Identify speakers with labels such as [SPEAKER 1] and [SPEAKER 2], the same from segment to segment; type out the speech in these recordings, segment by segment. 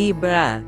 [SPEAKER 1] Libra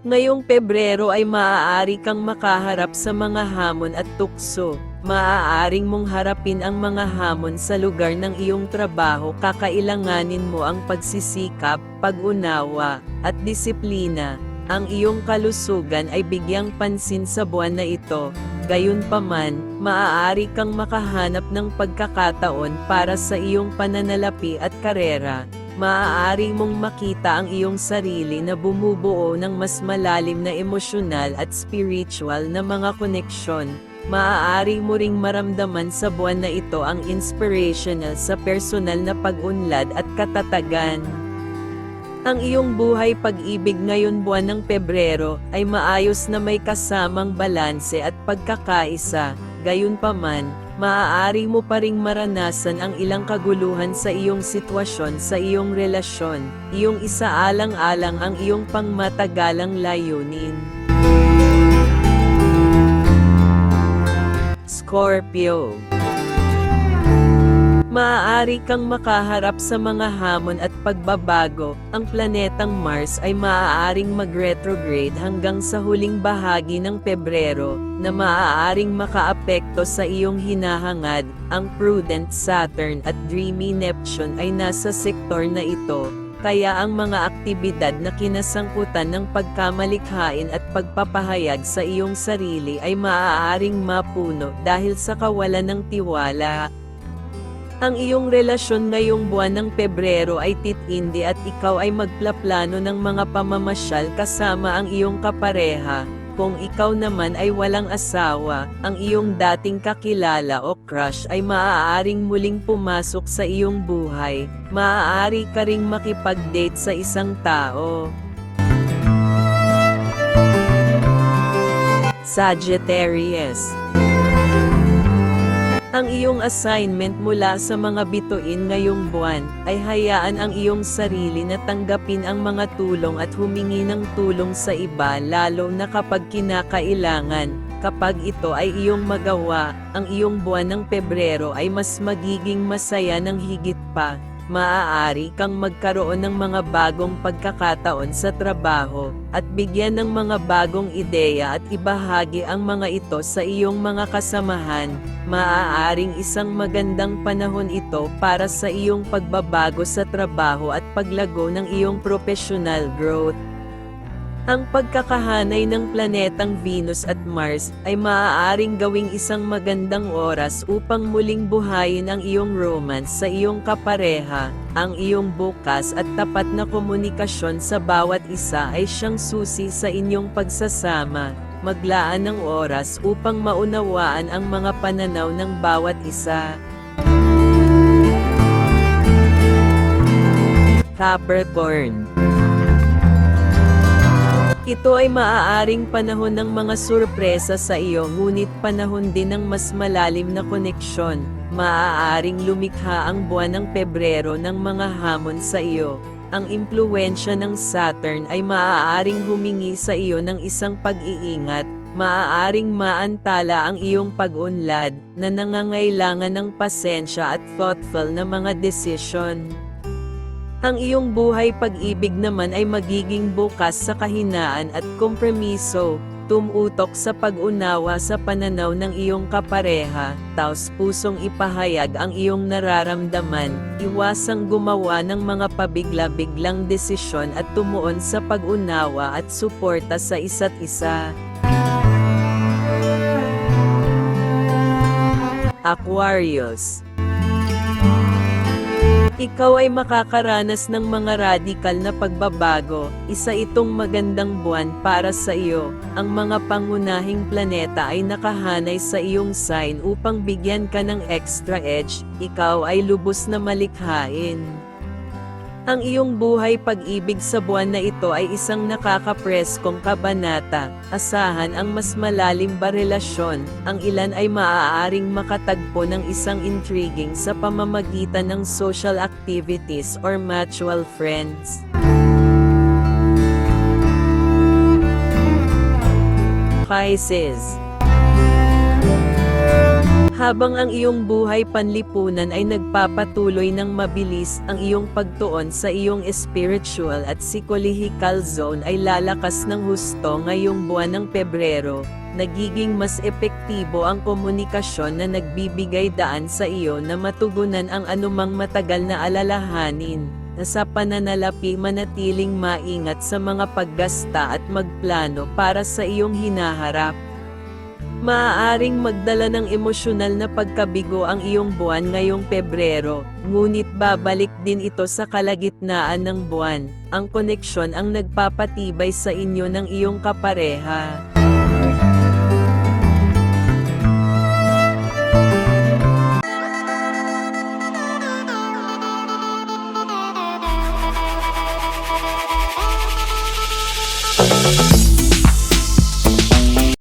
[SPEAKER 1] Ngayong Pebrero ay maaari kang makaharap sa mga hamon at tukso. Maaaring mong harapin ang mga hamon sa lugar ng iyong trabaho. Kakailanganin mo ang pagsisikap, pag-unawa, at disiplina. Ang iyong kalusugan ay bigyang pansin sa buwan na ito. Gayunpaman, maaari kang makahanap ng pagkakataon para sa iyong pananalapi at karera maaari mong makita ang iyong sarili na bumubuo ng mas malalim na emosyonal at spiritual na mga koneksyon. Maaari mo ring maramdaman sa buwan na ito ang inspirational sa personal na pag-unlad at katatagan. Ang iyong buhay pag-ibig ngayon buwan ng Pebrero ay maayos na may kasamang balanse at pagkakaisa, gayunpaman, maaari mo pa ring maranasan ang ilang kaguluhan sa iyong sitwasyon sa iyong relasyon, iyong isaalang-alang ang iyong pangmatagalang layunin. Scorpio Maaari kang makaharap sa mga hamon at pagbabago. Ang planetang Mars ay maaaring mag-retrograde hanggang sa huling bahagi ng Pebrero, na maaaring makaapekto sa iyong hinahangad. Ang prudent Saturn at dreamy Neptune ay nasa sektor na ito, kaya ang mga aktibidad na kinasangkutan ng pagkamalikhain at pagpapahayag sa iyong sarili ay maaaring mapuno dahil sa kawalan ng tiwala. Ang iyong relasyon ngayong buwan ng Pebrero ay titindi at ikaw ay magplaplano ng mga pamamasyal kasama ang iyong kapareha. Kung ikaw naman ay walang asawa, ang iyong dating kakilala o crush ay maaaring muling pumasok sa iyong buhay. Maaari ka ring makipag-date sa isang tao. Sagittarius ang iyong assignment mula sa mga bituin ngayong buwan ay hayaan ang iyong sarili na tanggapin ang mga tulong at humingi ng tulong sa iba lalo na kapag kinakailangan. Kapag ito ay iyong magawa, ang iyong buwan ng Pebrero ay mas magiging masaya ng higit pa. Maaari kang magkaroon ng mga bagong pagkakataon sa trabaho, at bigyan ng mga bagong ideya at ibahagi ang mga ito sa iyong mga kasamahan. Maaaring isang magandang panahon ito para sa iyong pagbabago sa trabaho at paglago ng iyong professional growth. Ang pagkakahanay ng planetang Venus at Mars ay maaaring gawing isang magandang oras upang muling buhayin ang iyong romance sa iyong kapareha. Ang iyong bukas at tapat na komunikasyon sa bawat isa ay siyang susi sa inyong pagsasama. Maglaan ng oras upang maunawaan ang mga pananaw ng bawat isa. Capricorn ito ay maaaring panahon ng mga sorpresa sa iyo ngunit panahon din ng mas malalim na koneksyon. Maaaring lumikha ang buwan ng Pebrero ng mga hamon sa iyo. Ang impluensya ng Saturn ay maaaring humingi sa iyo ng isang pag-iingat, maaaring maantala ang iyong pag-unlad na nangangailangan ng pasensya at thoughtful na mga desisyon. Ang iyong buhay pag-ibig naman ay magiging bukas sa kahinaan at kompromiso, tumutok sa pag-unawa sa pananaw ng iyong kapareha, taos pusong ipahayag ang iyong nararamdaman, iwasang gumawa ng mga pabigla-biglang desisyon at tumuon sa pag-unawa at suporta sa isa't isa. Aquarius ikaw ay makakaranas ng mga radikal na pagbabago, isa itong magandang buwan para sa iyo. Ang mga pangunahing planeta ay nakahanay sa iyong sign upang bigyan ka ng extra edge, ikaw ay lubos na malikhain. Ang iyong buhay pag-ibig sa buwan na ito ay isang nakakapreskong kabanata. Asahan ang mas malalim ba relasyon. Ang ilan ay maaaring makatagpo ng isang intriguing sa pamamagitan ng social activities or mutual friends. Pisces Habang ang iyong buhay panlipunan ay nagpapatuloy ng mabilis, ang iyong pagtuon sa iyong spiritual at psychological zone ay lalakas ng husto ngayong buwan ng Pebrero. Nagiging mas epektibo ang komunikasyon na nagbibigay daan sa iyo na matugunan ang anumang matagal na alalahanin. Na sa pananalapi manatiling maingat sa mga paggasta at magplano para sa iyong hinaharap. Maaaring magdala ng emosyonal na pagkabigo ang iyong buwan ngayong Pebrero, ngunit babalik din ito sa kalagitnaan ng buwan. Ang koneksyon ang nagpapatibay sa inyo ng iyong kapareha.